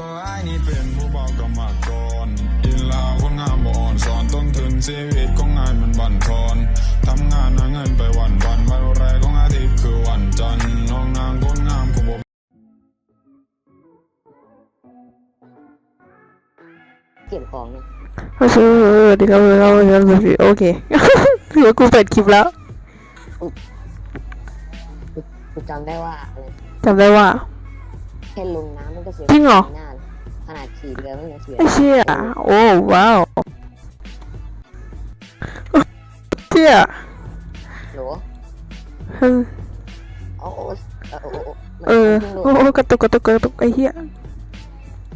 ตัวไอ้ายนี่เป็นผู้บอกกรรมกรอินลาคนงามบ่อ่อนสอนต้นทุนชีวิตของงานมันบั่นทอนทำงานหาเงินไปวันวันๆวันแรกของอาทิตย์คือวันจันทร์น้องนางคนงามกูบ่เก็บของเนี่ยโอเคเดี๋ยวเราเราเราโอเคเดี๋ยวกูเปิดคลิปแล้วกูจำได้ว่าอะไรจำได้ว่า แค่ลงน้ำมันก็เสียจริงเหรอหน้าขนาดขี่เรือมันยังเสียไอ้เชี่ยโอ้ว้าวเชี่ยโหลเออเอาโอ้เออโอ้โอ้เออโอ้โอ้กระตุกกระตุกกระตุกไอ้เหี้ย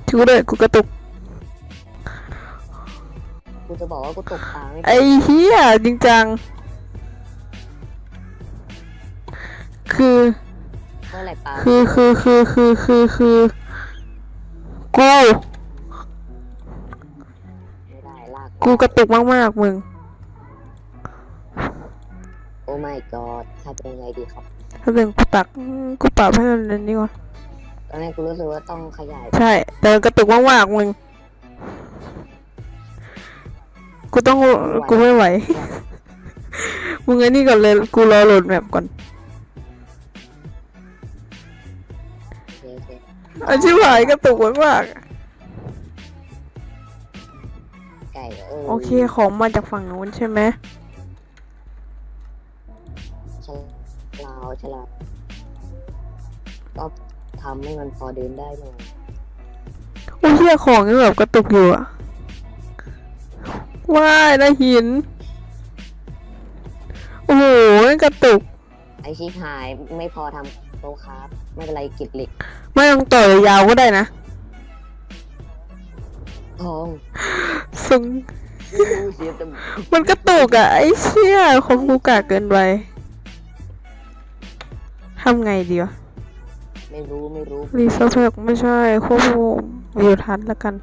กูเลยกูกระตุกกูจะบอกว่ากูตกปลาไม่ไอ้เหี้ยจริงจัง เมื่อไหร่ปลาคือคือคือคือคือคือกูไม่ได้ลากกูกระตุกมากๆมึง โอ้ my god ถ้าเป็นไงดีครับถ้าเป็นกูตักกูปรับให้มันอันนี้ก่อนตอนแรกกูรู้สึกว่าต้องขยายใช่ แต่มันกระตุกมากๆมึง กูต้องกูไม่ไหว มึงไอ้นี่ก่อนเลยกูรอโหลดแมปก่อน อาชิบหายกระตุกมากไก่เออๆโอเคของมาจากฝั่งนู้นใช่ไหมฉลาวฉลาวก็ทำให้มันพอเดินได้หน่อยโอ้เชี่ยของยังแบบกระตุกอยู่อะว้ายได้หิน โอ้โหกระตุก ไอชิคหายไม่พอทำโต๊ะครับ ไม่เป็นไรกิบเหล็ก ไม่ต้องต่อยาวก็ได้นะทองซึ่งอู้เสียแต่มันกระตุกอะไอ้เชี่ยของกูกากเกินไปทำไงดีวะไม่รู้ไม่รู้รีเซิร์ฟไม่ใช่ควบคุมวิวทัศน์แล้วกัน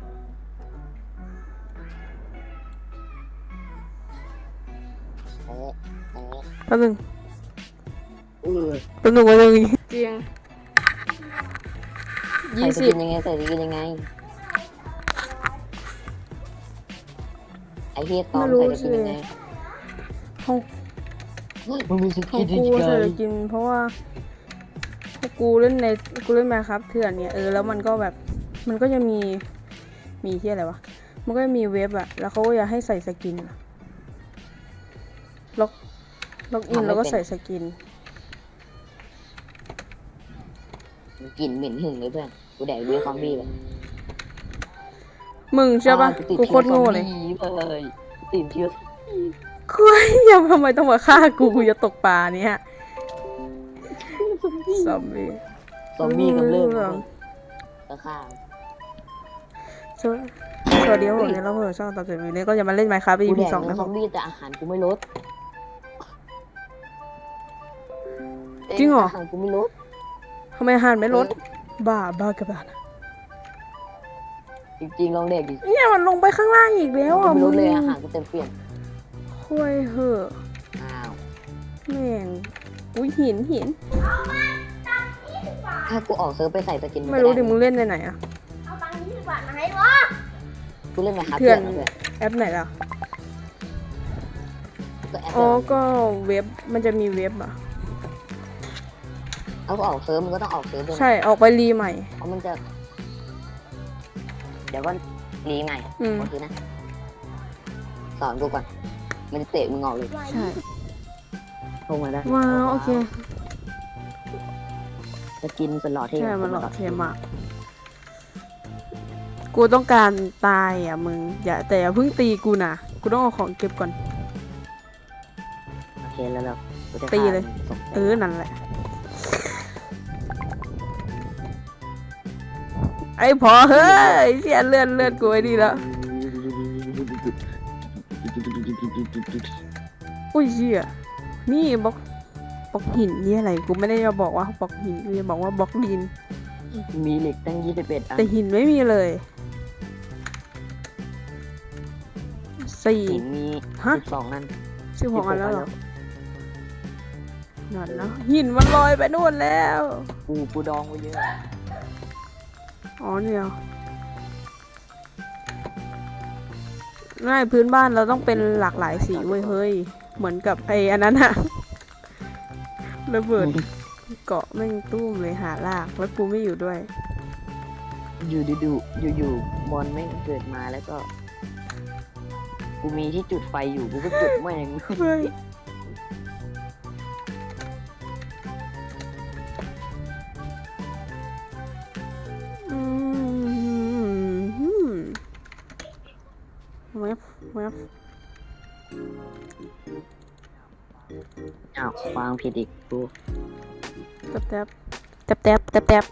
แอะแอะแป๊บนึงเออ แป๊บนึงแป๊บนึงจริง ใส่ยี่จะสิกิบนยังไงใส่จะกินยังไงไอเฮียตอมใส่จะกินยังไงของมันมีสของกินกูยังไงใส่จะกิน เพราะว่าพวกกูเล่นในกูเล่นมาครับเถื่อนเนี่ยเออแล้วมันก็แบบมันก็จะมีมีที่อะไรวะมันก็จะมีเว็บอะแล้วเขาก็อยากให้ใส่สกินอะล็อกล็อกอินแล้วก็ใส่สกินมันกลิ่นเหม็นหึงเลยเพื่อน กูแดกเนื้อซอมบี้เลยมึงใช่ปะอ่าติดกูโคตรโง่เลยชื้อซอมบี้เลยติดเชื้อคุยยังทำไมต้องมาฆ่ากูกูจะตกปลาเนี่ยซอมบี้ซอมบี้กำเริบเรื่องก็ฆ่าสวัสสวัสดีครับผมเนี่ยเราเพิ่งช่องตัดสินวันนี้ก็จะมาเล่นไมค์ครับกู EP แดกสองเนื้อนะคซรัอบมบี้แต่อาหารกูไม่ลดจริงเหรออาหารกูไม่ลดทำไมอาหารไม่ลด บ้าบ้ากระบาดจริงๆลองเด็กดิเนี่ยมันลงไปข้างล่างอีกแล้วอะไม่มึลงดเลยอาหารกูเต็มเปลี่ยน คุยเหอะอ้าว แม่งอุ้ยหินหินถ้ากูออกเซิร์ฟไปใส่สกินนไม่รู้ดิก็มึงเล่นในไหนอะกูเล่นมาครับเถื่อนเถื่อนเลยแอปไหนล่ะก็แอปอ๋อเดียวก็เว็บมันจะมีเว็บอะ เอากูออกเซิร์ฟมันก็ต้องออกเซิร์ฟด้วยนะใช่ออกไปรีใหม่ เพราะมันจะ เดี๋ยวก็รีใหม่อืม โอเคนะ สอนกูก่อน มันจะเตะมึงออกเลยใช่ ลงมาได้ว้าวโอเค จะกินสลอดที่ใช่ มันหลอกเทมากกูต้องการตายอะมึง อย่าแต่อย่าเพิ่งตีกูนะ กูต้องเอาของเก็บก่อน โอเคแล้วเรากูจะตีเลย ฆ่ามันส่งเออ นั่นแหละ อ้พอเฮ้ยเสียเลือดเลือดกูไอ้ดีแล้วอุ้ยเชี่ยนี่บล็อกบล็อกหินนี่อะไรกูไม่ได้จะบอกว่าบล็อกหินกูจะบอกว่าบล็อกดิน มีเหล็กตั้งยี่สิบเอ็ดอันแต่หินไม่มีเลยสี่หินมีฮะสิบสองอันสิบหกอันแล้วเหรอนั่นนะหินมันลอยไปนู่นแล้ว กูกูดองไว้เยอะ อ๋อเนี่ยง่ายพื้นบ้านเราต้องเป็นหลากหลายสีเว้ยเฮ้ย เหมือนกับไอ้อันนั้นอะระเบิดเกาะไม่ตุ้มเลยหาลากแล้วกูไม่อยู่ด้วย อยู่ดูดูอยู่อยู่บอลไม่เกิดมาแล้วก็ กูมีที่จุดไฟอยู่กูก็จุดไม่ยัง แวบแวบอ้าววางผิดอีกกูแตบแตบแตบแตบแตบแตบ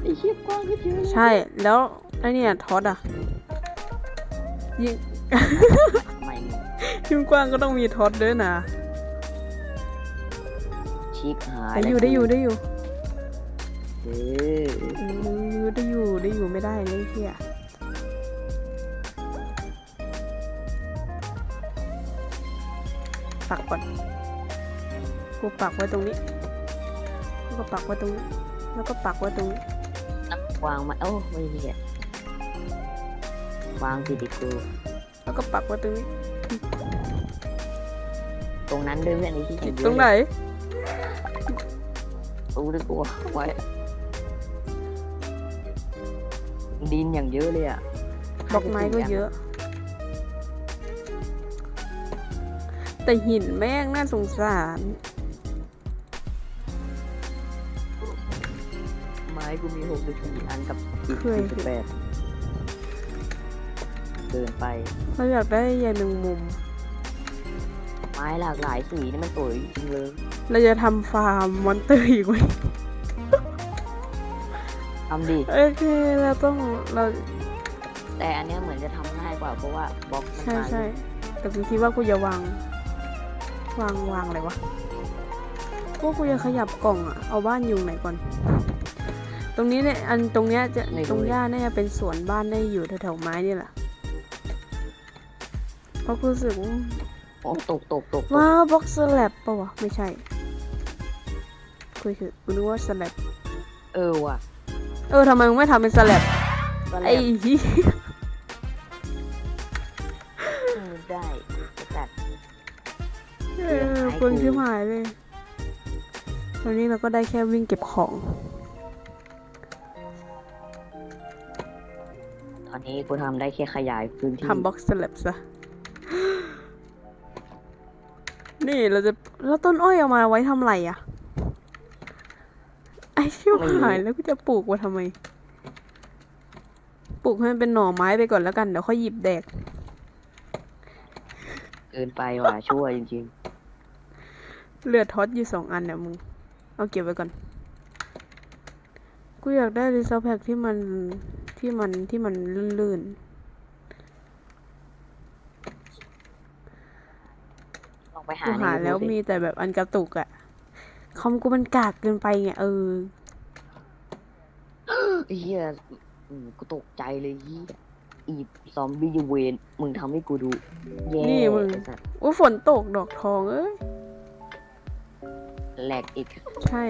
ไอ้เชี่ยกว้างก็เจอใช่แล้วไอเนี่ยท็อตอะยิง ไม่ยิงกว้างก็ต้องมีท็อตด้วยนะชิปหายได้อยู่ได้อยู่ได้อยู่เออเออได้อยู่ได้อยู่ไม่ได้เลยไอ้เฮีย ปักก่อน กูปักไว้ตรงนี้แล้วก็ปักไว้ตรงนี้ แล้วก็ปักไว้ตรงนี้นักวางมาโอ้ไม่มีอะวางผิดอีกกูแล้วก็ปักไว้ตรงนี้ ตรงนั้นด้วยเพื่อนไอ้ที่เห็นเยอะตรงไหนกูด้วยกูไว้ ดินอย่างเยอะเลยอะบล็อกไม้ก็เยอะ แต่หินแม่งน่าสงสาร ไม้กูมีหกสิบสี่อันกับอีกเคย สี่สิบแปดเกินไป เราอยากได้ใยแมงมุม ไม้หลากหลายสีนี่มันสวยจริงเลยเราจะทำฟาร์มมอนเตอร์อีกไหมทำดิโอเคเราต้องเราแต่อันเนี้ยเหมือนจะทำง่ายกว่าเพราะว่าบล็อกมันใช่มาใช่แต่กูคิดว่ากูจะวาง วางวางอะไรวะพวกกูจะขยับกล่องอะเอาบ้านอยู่ไหนก่อน ตรงนี้เนี่ยอันตรงเนี้ยจะตรงหญ้าเนี่ยเป็นสวนบ้านได้อยู่แถวๆไม้นี่แหละเพราะกูรู้สึกว่าโอ้ตกตกตกตกว้าวบ็อกสแลบปะวะไม่ใช่คุยคือกูนึกว่าสแลบเออว่ะเออทำไมมึงไม่ทำเป็นสแลบก็แล้ไอ้วเหี้ย เออคนชิบหายเลย ตอนนี้เราก็ได้แค่วิ่งเก็บของ ตอนนี้กูทำได้แค่ขยายพื้นที่ทำบ็อกสแลบซะ นี่เราจะแล้วต้นอ้อยเอามาไว้ทำไรอะไอ้ชิบหายแล้วกูจะปลูกไว้ทำไม ปลูกให้มันเป็นหน่อไม้ไปก่อนแล้วกัน เดี๋ยวค่อยหยิบแดกเกินไปว่ะชั่วจริง เลือดท็อตอยู่สองอันเนี่ยมึง เอาเก็บไว้ก่อน กูอยากได้รีซอแพ็กที่มันที่มันที่มันลื่นๆลองไปๆหากูหาในแล้ว YouTube มีแต่แบบอันกระตุกอะคอมกูมันกากเกินไปไงเออสิเฮียอืมกูตกใจเลยเฮียอีซอมบี้เวนมึงทำให้กูดูแย่นี่มึงไอ้สัตว์อุ้ยฝนตกดอกทองเอ้ย แหลกอีก ใช่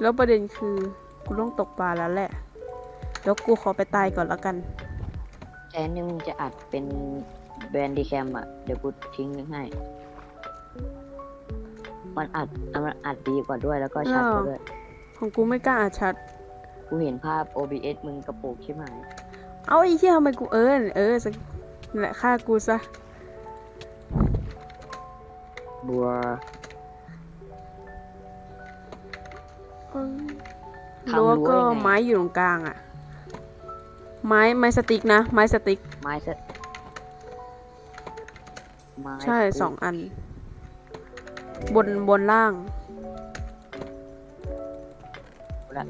แล้วประเด็นคือกูต้องตกปลาแล้วแหละ แล้วกูขอไปตายก่อนแล้วกันแทนนี่มึงจะอัดเป็นแบรนด์ดีแคมอะ เดี๋ยวกูทิ้งลิงก์ให้ มันอัดมันอัดดีกว่าด้วยแล้วก็ชัดกว่าด้วย ของกูไม่กล้าอ่านชัด กูเห็นภาพ OBS มึงกระโปรงใช่ไหมเอาไอ้เหี้ยทำไมกูเอิญเออสักนั่นแหละฆ่ากูซะ บัว ทำแล้วรั้วก็ยังไงไม้อยู่ตรงกลางอะไม้ไม้สติ๊กนะ ไม้สติ๊กไม้เสไม้ใช่กูสองอัน บนบนล่าง ละ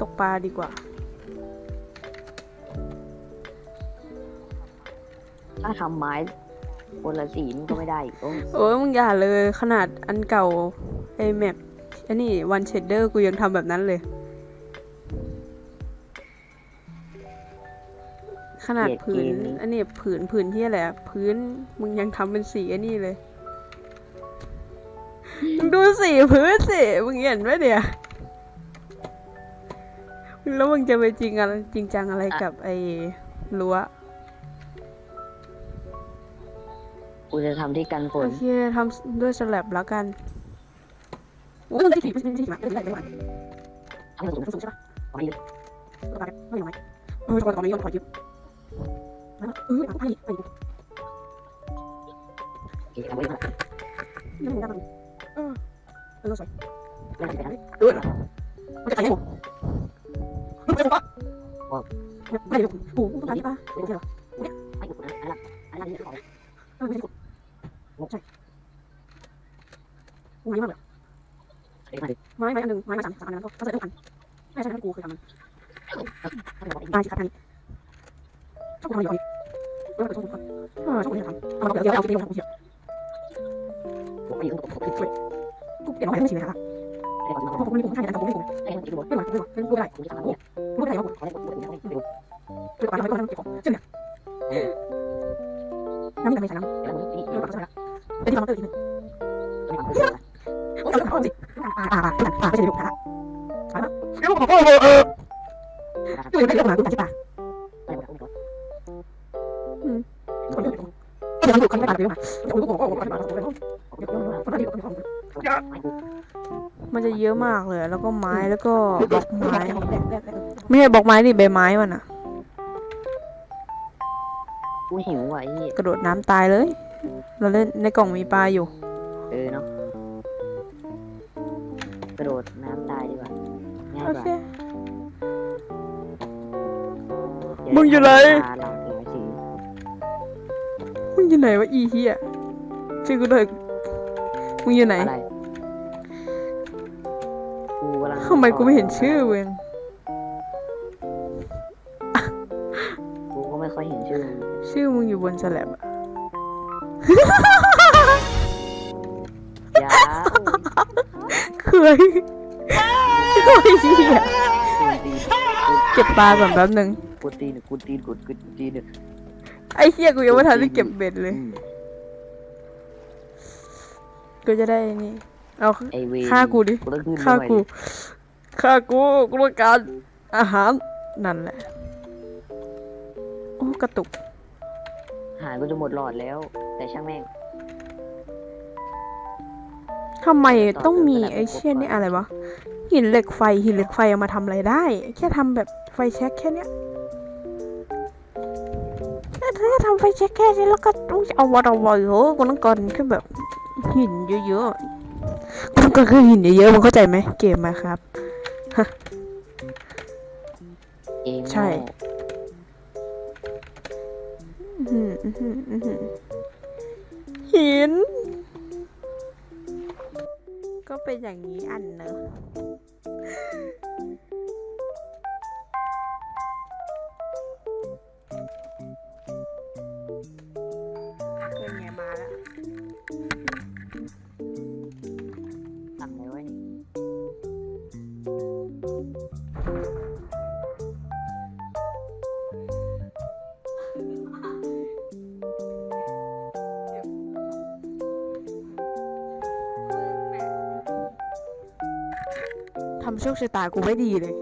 ตกปลาดีกว่า ถ้าทำไม้คนละสีมันก็ไม่ได้อีกโอ้โอ้ยมึงอย่าเลยขนาดอันเก่าไอแมป อันนี้วันเชดเดอร์กูยังทำแบบนั้นเลย ขนาดผืนอันนี้ผืนผืนที่อะไรอะพื้นมึงยังทำเป็นสีอันนี้เลยมึงดูสีพื้นสิมึงเห็นไหมเดี๋ยวแล้วมึงจะไปจริงอะไรจริงจังอะไรกับไอรั้วกูจะทำที่กันฝโอนเคทำด้วยสแลบแล้วกัน โอ้ยไม่ถีบไม่ถีบไม่ถีบไม่ถีบไม่ถีบทำให้สูงสูงใช่ปะขอให้เยอะไม่ไหวเออตอนนี้ย้อนขอยึดเออไปไปโอเคทำไว้มากยังไม่ได้เออเออสวยไม่น่าจะเป็นอะไรเออมันจะ ไปไหนหมดไม่ได้ปะไม่ได้โอ้โหต้องการที่ปะไม่ใช่หรอไม่กูนะอะไรอะไรนี่ของเออไม่ใช่ใช่ไม้มากเลยเดี๋ยวมาดิไม้ไม้อันหนึ่งไม้ไม้สามสามอันนั้นก็ใส่ทุกอันไม่ใช่ทั้งกูเคยทำมันถ้าจะบอกอีกตายสิครับอันนี้ชอบกูทำอยู่เออชอบกูทำเออชอบกูทำเอาเดี๋ยวเอาที่นี่มาทำกูเสียผมไม่อยู่ตรงผมคือกูเปลี่ยนอะไรไม่ชินเลยครับได้ก่อนพอผมมีผมใช่แต่ผมไม่ผมได้ก่อนที่ดูไม่หวังไม่หวังไม่รู้ได้ผมจะทำเนี่ยรู้ได้ว่าผมขอได้ผมไม่รู้ไม่รู้คือปากไม่ก็ทำเก็บของเช่นเนี่ยน้ำมีแต่ไม่ใส่น้ำเดี๋ยวผมนี่เออปากใส่ละเป็นที่ทำเตอร์ทีนึงาอ่าไม่ใช่ดูนะถามว่าเออเออเออดูไม่ได้ลงมาดูตาที่ปากไม่รู้ไม่รู้คนเดียวก็ยังดูคนไม่ตาไปมาโอ้ยโอ้โหโอ้โหมาโอ้โหเดียวคนนั้นดีกว่าคนนี้ไม่รู้มันจะเยอะมากเลย แล้วก็ไม้แล้วก็บล็อกไม้ ไม่ใช่บล็อกไม้ดิใบไม้มันอะกูหิวว่ะไอ้กระโดดน้ำตายเลย เราเล่นในกล่องมีปลาอยู่ มึงอยู่ไหนหลังหลายสีมึงอยู่ไหนวะอีเฮียชื่อกูเลยมึงอยู่ไหนอะไรกูกำลังทำไมกูไม่เห็นชื่อเว้ยกูก็ไม่ค่อยเห็นชื่อมึงชื่อมึงอยู่บนสแลบอะยาวเคยเคยเฮียกูตีนเก็บปลาก่อนแป๊บนึง กูตีนกูตีนกูกูตีนไอ้เฮียกูยังไม่ทันได้เก็บเบ็ดเลยอืมกูจะได้นี่ เอาไอเวฆ่ากูดิกูต้องขึ้นฆ่าไปกูฆ่ากูกูต้องการอาหาร นั่นแหละ โอ้กระตุก หายกูจะหมดหลอดแล้ว แต่ช่างแม่ง ทำไมต้องมีไอ้เชี่ยนี่อะไรวะหินเหล็กไฟหินเหล็กไฟเอามาทำอะไรได้ แค่ทำแบบไฟแช็กแค่เนี้ยแค่เธอ ทำไฟแช็กแค่นี้แล้วก็ต้องเอาวัดเอาไว้โหกูต้องการแค่แบบหินเยอะๆกูต้องการแค่หินเยอะๆมึงเข้าใจไหมเกมมาครับเองใช่อื้อหืออื้อหืออื้อหือหิน ก็เป็นอย่างนี้อันเนอะำโชคชะตากูไม่ดีเลย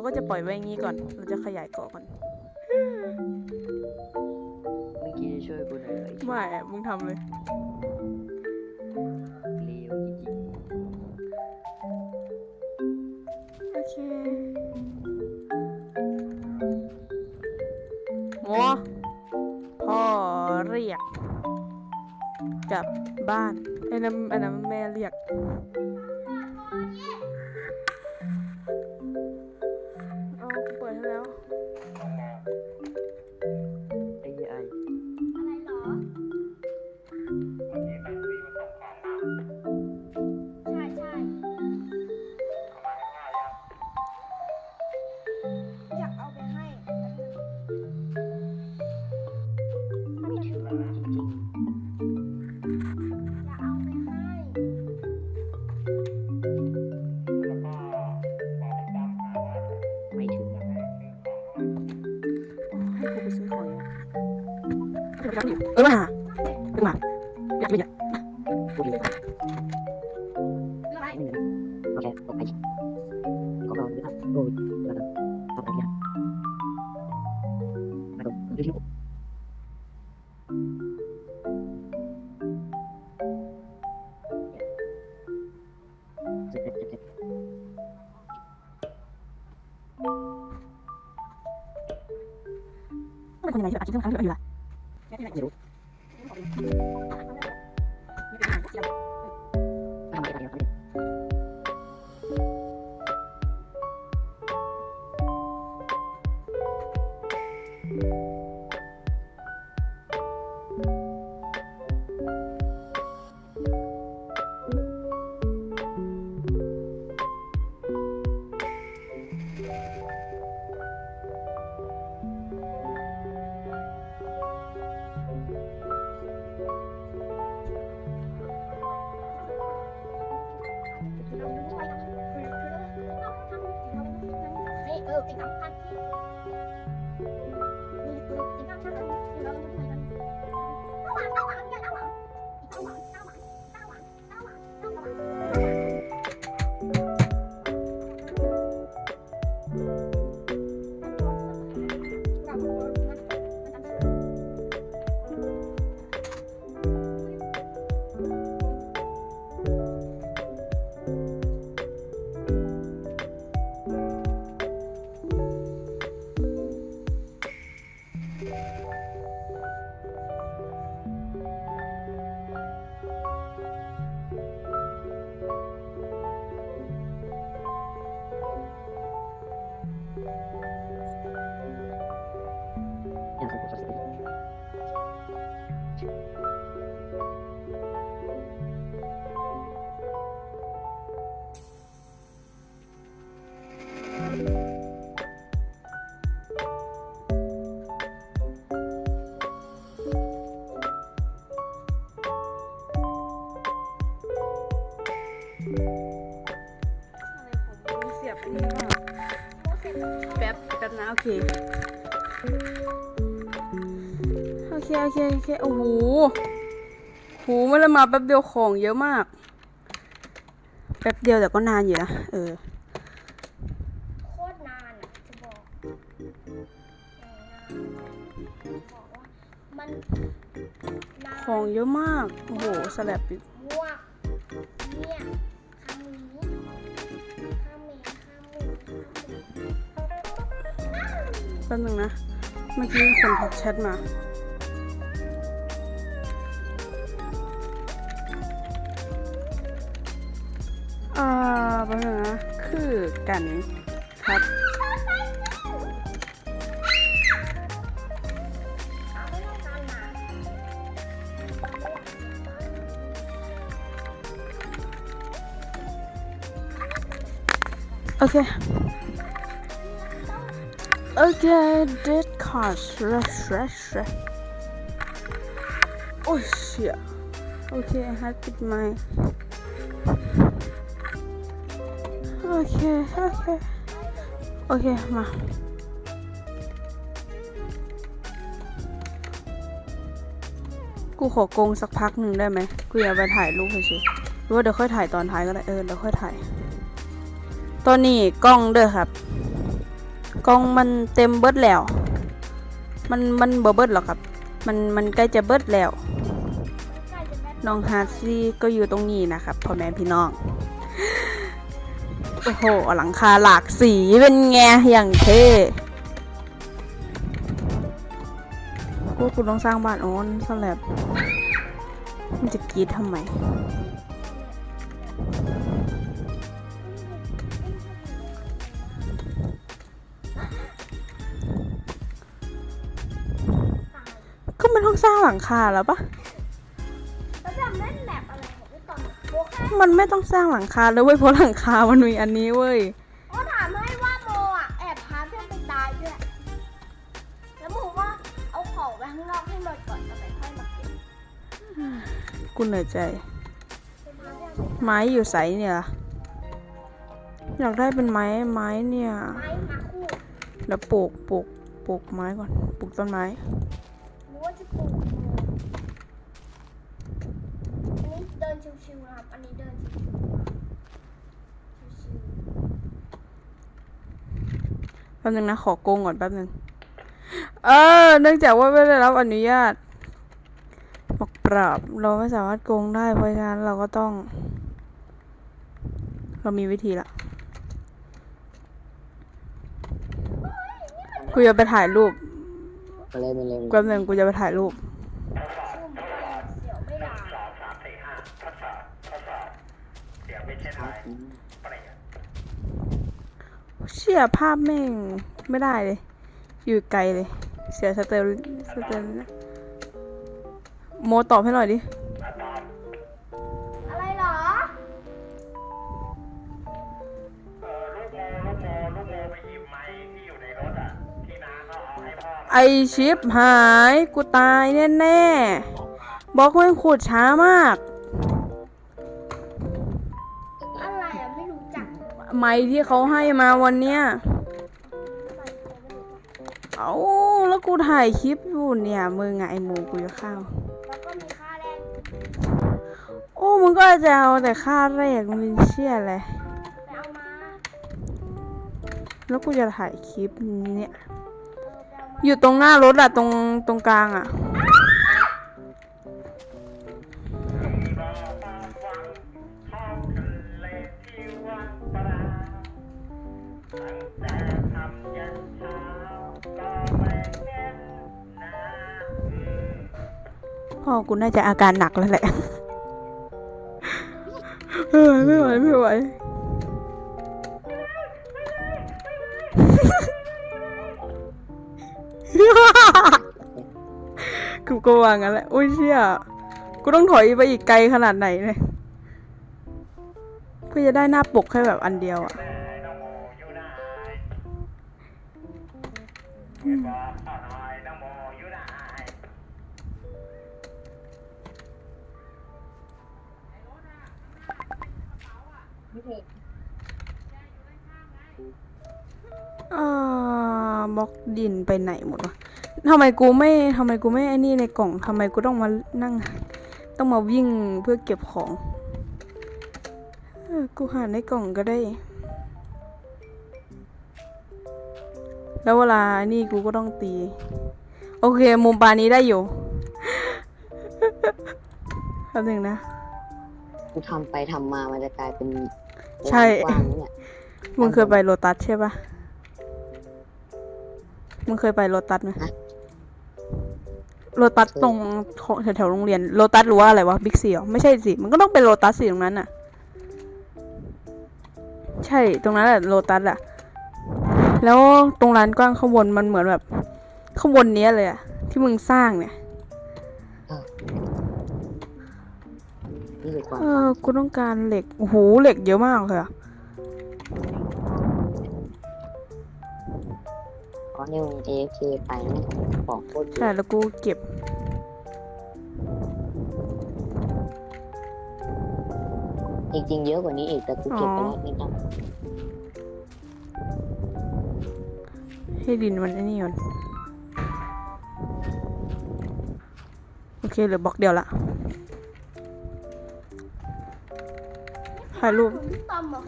เราก็จะปล่อยไว้อย่างนี้ก่อน เราจะขยายเกาะก่อน เมื่อกี้ช่วยกูหน่อยไอ้ไม่อะมึงทำเลย เลวจริงโอเคหมอพ่อเรียกกลับบ้านไอ้นั้นอันนั้นแม่เรียก ให้กูไปซื้อของอีกอะเดี๋ยวอยู่เออมาขึ้นมาอยากไปอยากกูดีไม่มี เคโอเคโอเคโอ้โหโหไม่ได้มาแป๊บเดียวของเยอะมาก แป๊บเดียวแต่ก็นานอยู่นะ เออ โคตรนานอะจะบอกบอกว่ามันนานของเยอะมาก โอ้โหสลับอีกม่วงเนี่ยขาหมูขาหมีขาหมูแป๊บนึงนะ เมื่อกี้มีคนทักแชทมา อ่าป๊บนึงนะคือกันครับเอาไม่ต้องการหนาโอเค โอเค dead cards rush rush rush โอ้ยเชี่ยโอเค I have it my เค โอเค โอเค มากูขอโกงสักพักหนึ่งได้ไหมกูอยากไปถ่ายรูปเฉยๆหรือว่าเดี๋ยวค่อยถ่ายตอนท้ายก็ได้ เออ เดี๋ยวค่อยถ่าย ตอนนี้กล้องเด้อครับ กล้องมันเต็มเบิดแล้ว มัน มันบ่เบิดหรอกครับ มัน มันใกล้จะเบิดแล้ว น้องฮาร์ซี่ก็อยู่ตรงนี้นะครับพ่อแม่พี่น้อง อ้โห หลังคาหลากสีเป็นไงอย่างเท่กูกูต้องสร้างบ้านโอ้นสแลบมันจะกรีดทำไม ก็มันต้องสร้างหลังคาแล้วปะ มันไม่ต้องสร้างหลังคาเลยเว้ยเพราะหลังคา มันมีอันนี้เว้ยก็ถามให้ว่าโมอะแอบพาเพื่อนไปตายด้วย แล้วโมว่าเอาของไปข้างนอกให้หมดก่อนแล้วไปค่อยมาเก็บกูเหนื่อยใจไปพาเพื่อนไปไม้อยู่ใสเนี่ยอยากได้เป็นไม้ไม้เนี่ย ไม้มาคู่แล้วปลูกปลูกปลูกไม้ก่อนปลูกต้นไม้ หรือว่าจะปลูกอั นนี้เดินชิวๆนะครับ อันนี้เดินชิวๆชิวแป๊บนึงนะ ขอโกงก่อนแป๊บนึง เออ เนื่องจากว่าไม่ได้รับอนุญาต บอกปราบ เราไม่สามารถโกงได้ เพราะฉะนั้นเราก็ต้อง เรามีวิธีละกูจะไปถ่ายรูปไปเลยไปเลยไปเลยแป๊บนึงกูจะไปถ่ายรูป ๆชุ่มเสียวไม่หลา เชี่ยภาพแม่งไม่ได้เลย อยู่ไกลเลย เสียสเตลสเตลโมตอบให้หน่อยดิ อะไรเหรอ ไอชิปหาย กูตายแน่ๆบล็อกแม่งขูดช้ามาก ไม้ที่เขาให้มาวันเนี้ยอะไรกูไม่รู้จักเอาแล้วกูถ่ายคลิปอยู่เนี่ยมึงไงไอหมูกูจะเข้าว แล้วก็มีค่าแรงโอ้มึงก็จะเอาแต่ค่าแรกมึงเชี่ยอะไรไปเอามาแล้วกูจะถ่ายคลิปเนี่ยเออไปเอามาอยู่ตรงหน้ารถอะตรงตรงกลางอะ พ่อกูน่าจะอาการหนักแล้วแหละไม่ไหวไม่ไหวกูก็วางงั้นแหละ อุ้ยเชี่ยกูต้องถอยไปอีกไกลขนาดไหนเนี่ยเพื่อจะได้หน้าปกแค่แบบอันเดียวอะ อ่าบล็อกดินไปไหนหมดวะทำไมกูไม่ทำไมกูไม่ไอ้นี่ในกล่องทำไมกูต้องมานั่ง ต้องมาวิ่งเพื่อเก็บของเออกูหาในกล่องก็ได้ แล้วเวลานี่กูก็ต้องตี โอเค มุมปลานี้ได้อยู่แป๊บหนึงนะ กูทำไปทำมามันจะกลายเป็นใช่ กว้างเนี่ย มึงเคยไปโลตัสใช่ปะ มึงเคยไปโลตัสไหมโลตัสตรงแถวๆโรงเรียนโลตัสหรือว่าอะไรวะบิ๊กซีเหรอไม่ใช่สิมันก็ต้องเป็นโลตัสสิตรงนั้นน่ะ ใช่ตรงนั้นแหละโลตัสอะแล้วตรงร้านกว้างข้างบนมันเหมือนแบบข้างบนเนี้ยเลยอะที่มึงสร้างเนี่ยนี่คือความเออกูต้องการเหล็กโอ้โหเหล็กเยอะมากเลยอะ เพราะนี่มึง AFK ไปนะของโคตรเยใช่อะแล้วกูเก็บ จริงๆเยอะกว่านี้อีกแต่กูเก็บไปแล้วนิดหน่อยให้ดินมันไอ้นี่ก่อนโอเคเหลือบล็อกเดียวละถ่ายรูปคุณตอมเหรอ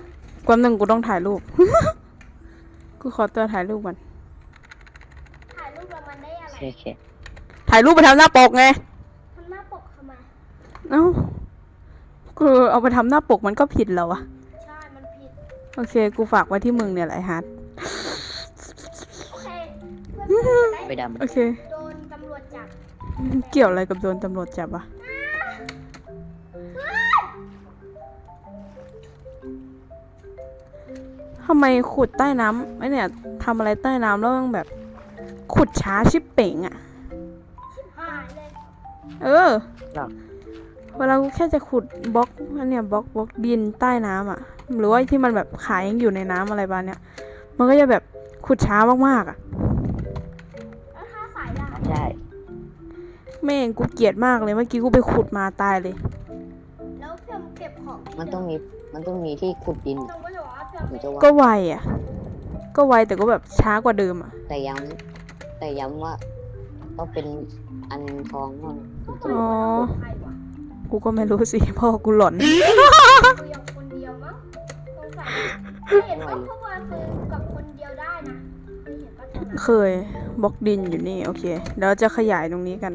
ความหนึ่งกูต้องถ่ายรูป กูขอตัวถ่ายรูปก่อน ถ่ายรูปแล้วมันได้อะไร โอเคถ่ายรูปไปทำหน้าปกไงทำหน้าปกทำไมเอ้ากูเอาไปทำหน้าปกมันก็ผิดแล้ววะใช่ มันผิด โอเค กูฝากไว้ที่มึงเนี่ยแหละไอ้ฮาร์ดโอเคเพื่อนๆจะไปได้ดำโอเค โดนตำรวจจับเกี่ยวอะไรกับโดนตำรวจจับอะทำไมขุดใต้น้ำไอเนี่ยทำอะไรใต้น้ำแล้วมันแบบ ขุดช้าชิบเป่งอะหายเลยเออหรอเวลากูแค่จะขุดบล็อกอันเนี่ยบล็อกบล็อกดินใต้น้ำอะหรือว่าที่มันแบบขายยังอยู่ในน้ำอะไรบ้างเนี่ยมันก็จะแบบขุดช้ามากๆอะแล้วถ้าสายล่ะใช่แม่งกูเกลียดมากเลยเมื่อกี้กูไปขุดมาตายเลย แล้วเพื่อนเก็บของที่มันต้องมีมันต้องมีที่ขุดดินน้องก็จะบอกว่าเพื่อนถึงจะว่าก็ไวอะก็ไวแต่ก็แบบช้ากว่าเดิมอะแต่ยัง แแต่ย้ำว่าต้องเป็นอันทองเท่านั้นถึงจะอ๋อใครวะกูก็ไม่รู้สิพ่อกูหลอนคุยกับคนเดียวมั้งสงสัยไม่เห็นว่าพวกวานซื้อกับคนเดียวได้นะเคยเห็นปะตอนนั้นเคยบล็อกดินอยู่นี่โอเคเดี๋ยวเราจะขยายตรงนี้กัน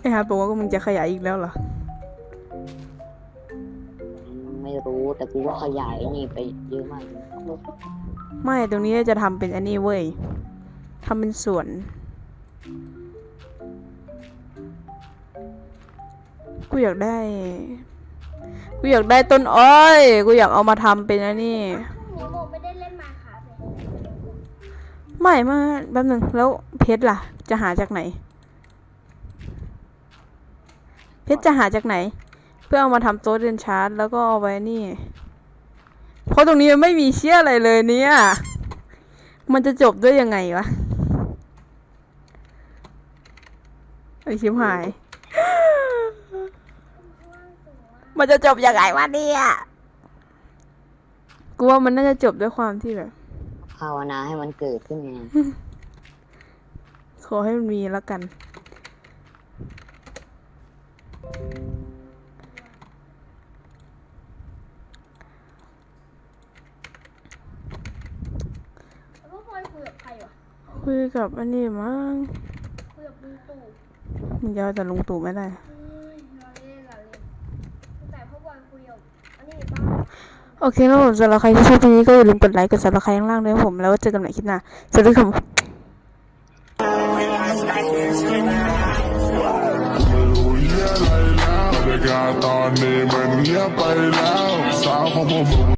ไอ้ฮาร์ดบอกว่ามึงจะขยายอีกแล้วเหรอไม่รู้แต่กูว่าขยายนี่ไปเยอะมากเลยไม่ตรงนี้จะทำเป็นอันนี้เว้ย ทำเป็นสวน กูอยากได้ กูอยากได้ต้นอ้อย กูอยากเอามาทำเป็นอันนี้พรุ่งนี้โมไม่ได้เล่นมาค่ะไม่มาแป๊บหนึงแล้วเพชรล่ะ จะหาจากไหน เพชรจะหาจากไหน เพื่อเอามาทำโต๊ะเรียนชาร์จแล้วก็เอาไว้นี่ เพราะตรงนี้มันไม่มีเชี่ยอะไรเลยเนี่ยมันจะจบด้วยยังไงวะ ไอชิมหาย มันจะจบยังไงวะเนี่ยกูว่ามันน่าจะจบด้วยความที่แบบ ภาวนาให้มันเกิดขึ้นไงขอให้มันมีแล้วกัน แล้วพวกวานคุยกับใครวะคุยกับอันนี้มั้งคุยกับลุงตู่ มึงจะเอาแต่ลงตู่ไม่ได้ โอเคแล้วผมสำหรับใครที่ชอบคลิปนี้ก็อย่าลืมกดไลค์กดซับสไครต์ข้างล่างด้วยผมแล้วเจอกันใหม่คลิปหน้าสวัสดีครับบรรยากาศตอนนี้มันเงียบไปแล้วสาวของผม